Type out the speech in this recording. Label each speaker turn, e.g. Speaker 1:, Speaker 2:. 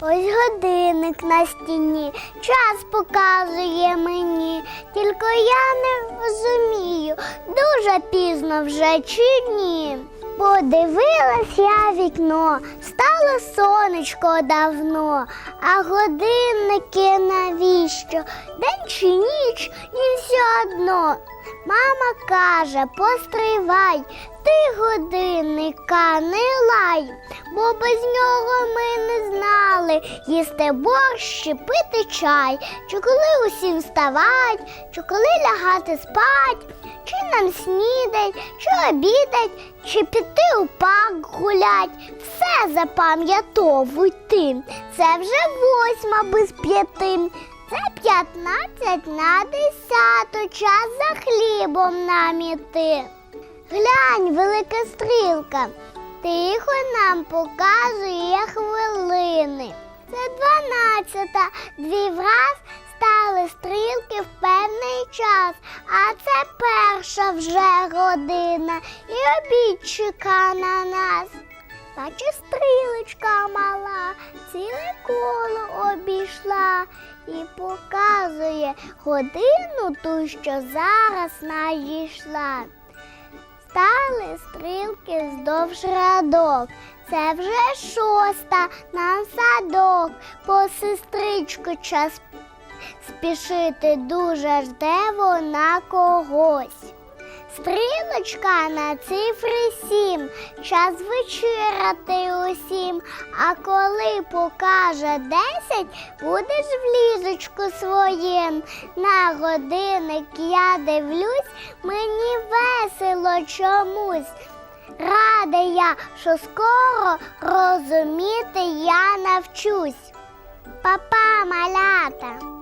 Speaker 1: Ось годинник на стіні, час показує мені, тільки я не розумію, дуже пізно вже чи ні. Подивилась я вікно, стало сонечко давно, а годинники навіщо? День чи ніч і все одно. Мама каже, постривай, ти годинника не лай, бо без нього ми не знали їсти борщ пити чай, чи коли усім вставать, чи коли лягати спать, чи нам снідать, чи обідать, чи піти у парк гулять. Все запам'ятовуйте. Це вже восьма без п'яти. Це п'ятнадцять на десяту час за хлібом нам іти. Глянь, велика стрілка, тихо нам показує хвилини. Це дванадцята, дві враз стали стрілки в певний час, а це перша вже година і обід чека на нас. Бачу, стрілочка мала, ціле коло обійшла і показує годину ту, що зараз надійшла. Стали стрілки вздовж рядок. Це вже шоста на садок. По сестричку час спішити дуже жде вона когось. Стрілочка на цифри сім, час вечеряти усім, а коли покаже десять, будеш в ліжечку своїм. На годинник я дивлюсь, мені весело чомусь. Рада я, що скоро розуміти я навчусь. Папа малята.